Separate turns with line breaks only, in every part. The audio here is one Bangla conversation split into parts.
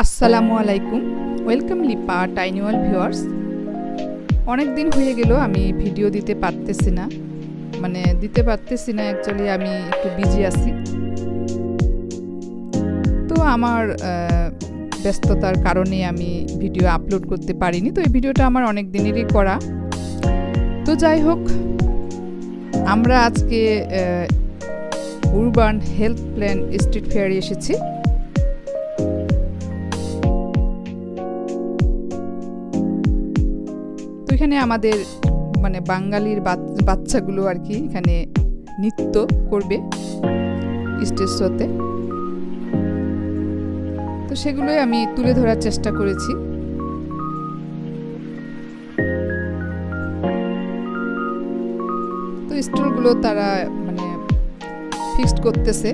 আসসালামু আলাইকুম। ওয়েলকাম লিপা টাইনিওয়াল ভিউয়ার্স অনেক দিন হয়ে গেল, আমি ভিডিও দিতে পারতেছি না। মানে দিতে পারতেছি না অ্যাকচুয়ালি আমি একটু বিজি আছি। তো আমার ব্যস্ততার কারণে আমি ভিডিও আপলোড করতে পারিনি। তো এই ভিডিওটা আমার অনেক দিনেরই করা। তো যাই হোক, আমরা আজকে উরবান হেলথ প্ল্যান স্ট্রিট ফেয়ারে এসেছি। এখানে আমাদের মানে বাঙালির বাচ্চাগুলো আর কি এখানে নৃত্য করবে স্টেজ শোতে। তো সেগুলোই আমি তুলে ধরার চেষ্টা করেছি। তো স্টলগুলো তারা মানে ফিক্সড করতেছে।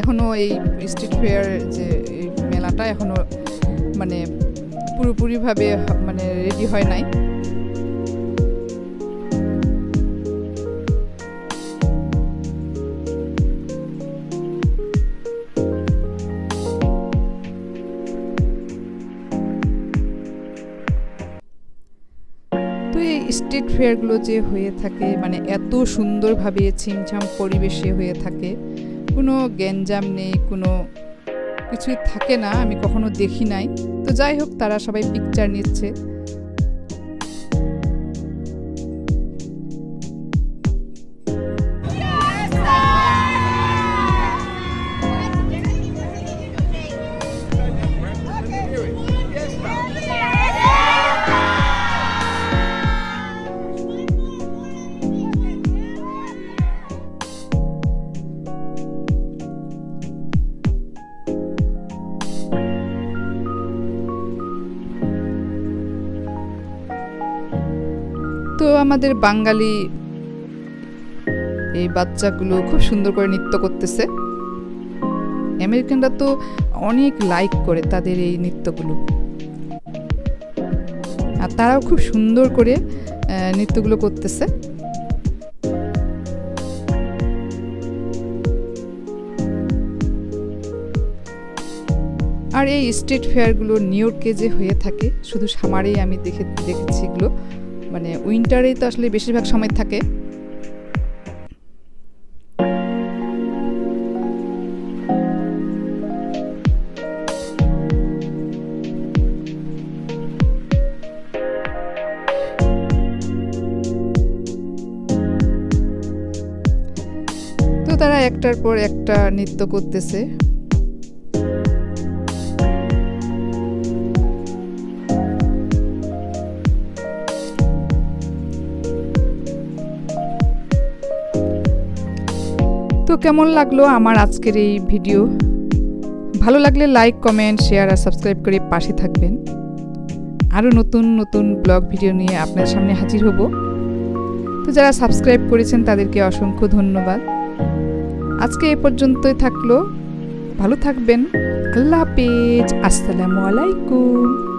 এখনও এই স্ট্রিট ফেয়ার যে মেলাটা এখনও মানে পুরোপুরিভাবে মানে রেডি হয় নাই। স্ট্রিট ফেয়ারগুলো যে হয়ে থাকে মানে এত সুন্দরভাবে ছিমছাম পরিবেশে হয়ে থাকে, কোনো গ্যাঞ্জাম নেই, কোনো কিছুই থাকে না, আমি কখনো দেখি নাই। তো যাই হোক তারা সবাই পিকচার নিচ্ছে। তো আমাদের বাঙালি এই বাচ্চাগুলো খুব সুন্দর করে নৃত্য করতেছে। আমেরিকানরা তো অনেক লাইক করে তাদের এই নৃত্যগুলো। আর তারাও খুব সুন্দর করে নৃত্যগুলো করতেছে। আর এই স্ট্রিট ফেয়ারগুলো নিউ ইয়র্কে যে হয়ে থাকে, শুধু সামারেই আমি দেখে, দেখেছি এগুলো। মানে উইন্টারেই তো আসলে বেশিরভাগ সময় থাকে। তো তারা একটার পর একটা নৃত্য করতেছে। তো কেমন লাগল আমার আজকের এই ভিডিও? ভালো লাগলে লাইক কমেন্ট শেয়ার আর সাবস্ক্রাইব করে পাশে থাকবেন। আরও নতুন নতুন ব্লগ ভিডিও নিয়ে আপনার সামনে হাজির হব। তো যারা সাবস্ক্রাইব করেছেন তাদেরকে অসংখ্য ধন্যবাদ। আজকে এ পর্যন্তই থাকল। ভালো থাকবেন। আল্লাহ হাফেজ। আসসালামু আলাইকুম।